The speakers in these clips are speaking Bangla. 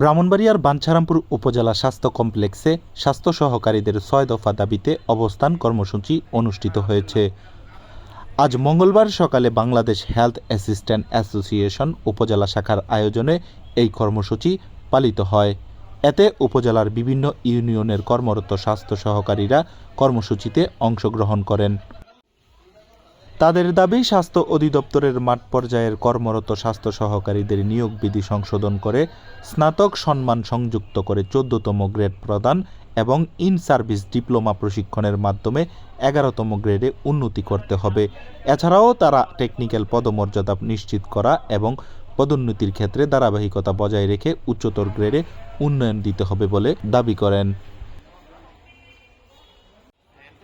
ব্রাহ্মণবাড়িয়ার বাঞ্ছারামপুর উপজেলা স্বাস্থ্য কমপ্লেক্সে স্বাস্থ্য সহকারীদের ছয় দফা দাবিতে অবস্থান কর্মসূচি অনুষ্ঠিত হয়েছে। আজ মঙ্গলবার সকালে বাংলাদেশ হেলথ অ্যাসিস্ট্যান্ট অ্যাসোসিয়েশন উপজেলা শাখার আয়োজনে এই কর্মসূচি পালিত হয়। এতে উপজেলার বিভিন্ন ইউনিয়নের কর্মরত স্বাস্থ্য সহকারীরা কর্মসূচিতে অংশগ্রহণ করেন। তাদের দাবি, স্বাস্থ্য অধিদপ্তরের মাঠ পর্যায়ের কর্মরত স্বাস্থ্য সহকারীদের নিয়োগ বিধি সংশোধন করে স্নাতক সম্মান সংযুক্ত করে চোদ্দতম গ্রেড প্রদান এবং ইন সার্ভিস ডিপ্লোমা প্রশিক্ষণের মাধ্যমে এগারোতম গ্রেডে উন্নতি করতে হবে। এছাড়াও তারা টেকনিক্যাল পদমর্যাদা নিশ্চিত করা এবং পদোন্নতির ক্ষেত্রে ধারাবাহিকতা বজায় রেখে উচ্চতর গ্রেডে উন্নয়ন দিতে হবে বলে দাবি করেন।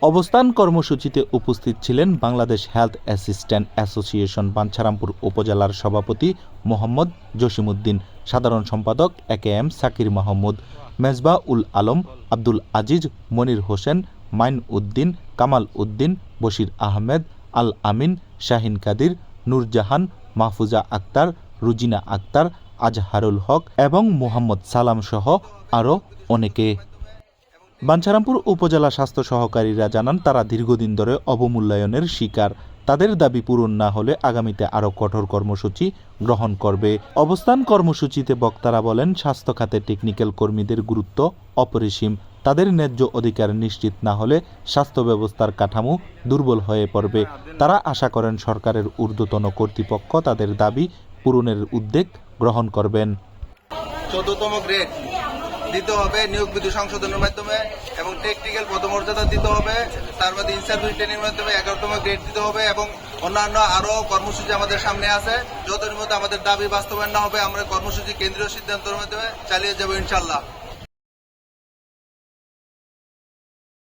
অবস্থান কর্মসূচিতে উপস্থিত ছিলেন Bangladesh health assistant association, Banchharampur উপজেলার সভাপতি মোহাম্মদ জসিমউদ্দিন, সাধারণ সম্পাদক A K M Sakir Mahmud Mezba Ul Alam, Abdul Aziz, Monir Hossain, Main Uddin, Kamal Uddin, Bashir Ahmed, Al Amin, Shahin Kadir, Nurjahan, Mahfuza Akter, Rujina Akter, Azharul Haque এবং মোহাম্মদ সালাম সহ আরও অনেকে। বাঞ্ছারামপুর উপজেলা স্বাস্থ্য সহকারীরা জানান, তারা দীর্ঘদিন ধরে অবমূল্যায়নের শিকার। তাদের দাবি পূরণ না হলে আগামীতে আরও কঠোর কর্মসূচি গ্রহণ করবে। অবস্থান কর্মসূচিতে বক্তারা বলেন, স্বাস্থ্য খাতে টেকনিক্যাল কর্মীদের গুরুত্ব অপরিসীম। তাদের ন্যায্য অধিকার নিশ্চিত না হলে স্বাস্থ্য ব্যবস্থার কাঠামো দুর্বল হয়ে পড়বে। তারা আশা করেন, সরকারের ঊর্ধ্বতন কর্তৃপক্ষ তাদের দাবি পূরণের উদ্যোগ গ্রহণ করবেন। চোদ্দতম গ্রেড দিতে হবে, নিয়োগ বিধি সংশোধনের মাধ্যমে এবং টেকনিক্যাল পদমর্যাদা দিতে হবে, তার মধ্যে ইনসার্ভিস ট্রেনিং মাধ্যমে এগারোতম গ্রেড দিতে হবে এবং অন্যান্য আরও কর্মসূচি আমাদের সামনে আছে। যতদিন মধ্যে আমাদের দাবি বাস্তবায়ন না হবে, আমরা কর্মসূচি কেন্দ্রীয় সিদ্ধান্তের মাধ্যমে চালিয়ে যাব ইনশাল্লাহ